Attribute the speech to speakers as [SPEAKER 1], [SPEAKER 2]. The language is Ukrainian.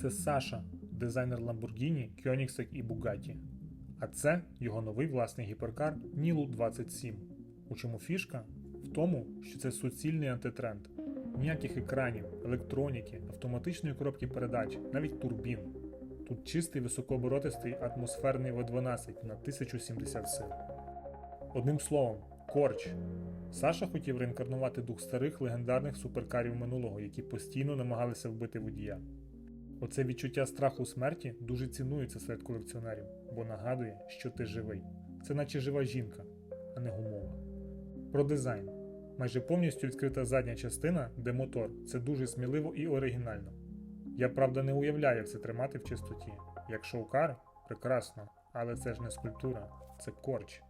[SPEAKER 1] Це Саша, дизайнер Lamborghini, Koenigsegg і Bugatti. А це його новий власний гіперкар Nilu 27. У чому фішка? В тому, що це суцільний антитренд. Ніяких екранів, електроніки, автоматичної коробки передач, навіть турбін. Тут чистий високооборотистий атмосферний V12 на 1070 сил. Одним словом, корч. Саша хотів реінкарнувати дух старих легендарних суперкарів минулого, які постійно намагалися вбити водія. Оце відчуття страху смерті дуже цінується серед колекціонерів, бо нагадує, що ти живий. Це наче жива жінка, а не гумова. Про дизайн. Майже повністю відкрита задня частина, де мотор це дуже сміливо і оригінально. Я правда не уявляю, як це тримати в чистоті. Як шоукар прекрасно, але це ж не скульптура, це корч.